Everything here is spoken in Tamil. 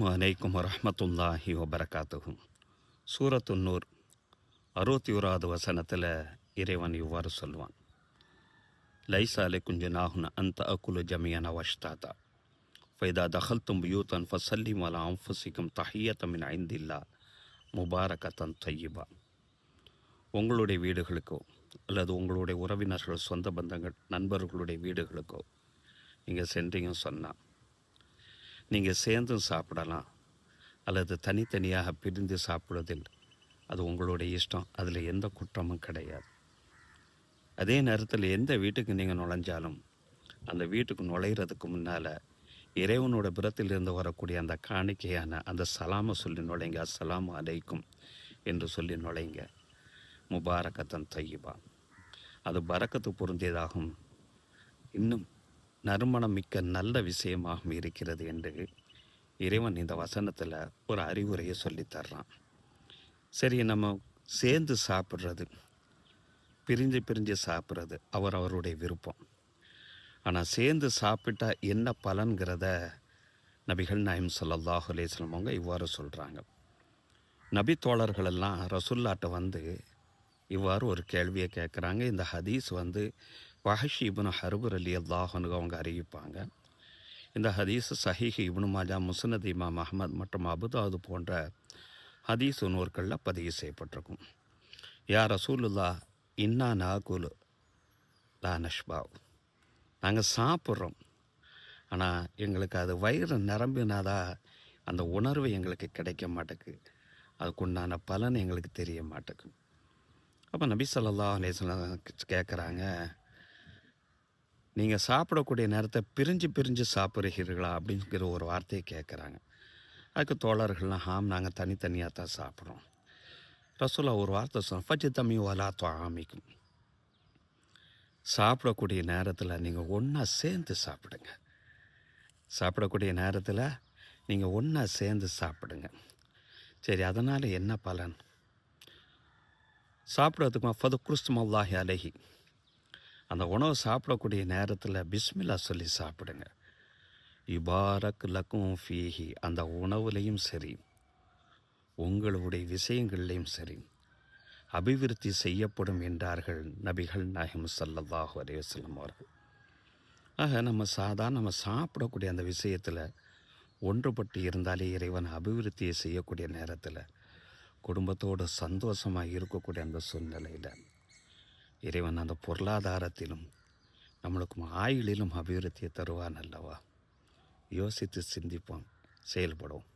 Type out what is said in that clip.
வலைக்கும் வரமத்துல்லாஹி வபரகாத்துகும் சூரத்துன்னூர் அறுபத்தி ஓராவது வசனத்தில் இறைவன் இவ்வாறு சொல்வான் லைசாலை குஞ்சு நாகுன அந்த அக்குலு ஜமியான வஷ்தாதா ஃபைதா தஹல்தும் யூத்தன் ஃபசல்லி மலா அம்புசிக்கும் தஹியத்தமின் ஐந்தில்லா முபாரகத்தன் தையிபா உங்களுடைய வீடுகளுக்கோ அல்லது உங்களுடைய உறவினர்கள் சொந்த பந்தங்கள் நண்பர்களுடைய வீடுகளுக்கோ நீங்கள் சென்றீங்க சொன்னால் நீங்கள் சேர்ந்தும் சாப்பிடலாம். அல்லது தனித்தனியாக பிரிந்து சாப்பிடுவதில் அது உங்களுடைய இஷ்டம். அதில் எந்த குற்றமும் கிடையாது. அதே நேரத்தில் எந்த வீட்டுக்கு நீங்கள் நுழைஞ்சாலும் அந்த வீட்டுக்கு நுழையிறதுக்கு முன்னால் இறைவனோட புறத்திலிருந்து வரக்கூடிய அந்த காணிக்கையான அந்த சலாமை சொல்லி நுழைங்க. அஸ்லாம் அலைக்கும் என்று சொல்லி நுழைங்க. முபாரக்கத்தன் தையிபா. அது பறக்கத்து பொருந்தியதாகும். இன்னும் நறுமணம் மிக்க நல்ல விஷயமாகவும் இருக்கிறது என்று இறைவன் இந்த வசனத்தில் ஒரு அறிவுரையை சொல்லித் தர்றான். சரி நம்ம சேர்ந்து சாப்பிட்றது பிரிஞ்சு பிரிஞ்சு சாப்பிட்றது அவர் அவருடைய விருப்பம். ஆனால் சேர்ந்து சாப்பிட்டா என்ன பலன்கிறத நபிகள் நாயம் ஸல்லல்லாஹு அலைஹி அவங்க இவ்வாறு சொல்கிறாங்க நபி தோழர்களெல்லாம் ரசுல்லாட்ட வந்து இவ்வாறு ஒரு கேள்வியை கேட்குறாங்க இந்த ஹதீஸ் வந்து வஹஷி இப்னு ஹர்பர் அலி அல்லாஹனு அவங்க அறிவிப்பாங்க. இந்த ஹதீஸ் சஹீஹ் இப்னு மாஜா முசனத் இமாம் அஹமத் மற்றும் அபுதாது போன்ற ஹதீஸ் நூற்களில் பதிவு செய்யப்பட்டிருக்கும். யார் ரசூலுல்லா இன்னா நாகுலு லா நஷ்பாவ். நாங்கள் சாப்பிட்றோம். ஆனால் எங்களுக்கு அது வயிறு நிரம்பினாதா அந்த உணர்வு எங்களுக்கு கிடைக்க மாட்டேங்குது அதுக்குண்டான பலன் எங்களுக்கு தெரிய மாட்டேங்குது அப்போ நபி சொல்லா அலேஸ்லாம் கேட்குறாங்க நீங்கள் சாப்பிடக்கூடிய நேரத்தை பிரிஞ்சு பிரிஞ்சு சாப்பிட்றீர்களா அப்படிங்கிற ஒரு வார்த்தையை கேட்குறாங்க. அதுக்கு தோழர்கள்லாம் ஹாம் நாங்கள் தனித்தனியாக தான் சாப்பிட்றோம். ரசோல்லா ஒரு வார்த்தை சொன்னோம் ஃபஜி தம்மி வலா துவாமிக்கும். சாப்பிடக்கூடிய நேரத்தில் நீங்கள் ஒன்றா சேர்ந்து சாப்பிடுங்க. சாப்பிடக்கூடிய நேரத்தில் நீங்கள் ஒன்றா சேர்ந்து சாப்பிடுங்க. சரி அதனால் என்ன பலன்? சாப்பிட்றதுக்கு ஃபது குருஸ்துமல்லாஹி அலஹி. அந்த உணவு சாப்பிடக்கூடிய நேரத்தில் பிஸ்மில்லா சொல்லி சாப்பிடுங்க. இபாரக் லக்கும் ஃபீஹி அந்த உணவுலையும் சரி உங்களுடைய விஷயங்கள்லையும் சரி அபிவிருத்தி செய்யப்படும் என்றார்கள் நபிகள் நாயகம் சல்லல்லாஹு அலைஹி அவர்கள். ஆக நம்ம சாதாரண நம்ம சாப்பிடக்கூடிய அந்த விஷயத்தில் ஒன்றுபட்டு இருந்தாலே இறைவன் அபிவிருத்தியை செய்யக்கூடிய நேரத்தில் குடும்பத்தோடு சந்தோஷமாக இருக்கக்கூடிய அந்த சூழ்நிலையில் இறைவன் அந்த பொருளாதாரத்திலும் நம்மளுக்கும் ஆயுளிலும் அபிவிருத்தியை தருவான் அல்லவா? யோசித்து சிந்திப்போம் செயல்படுவோம்.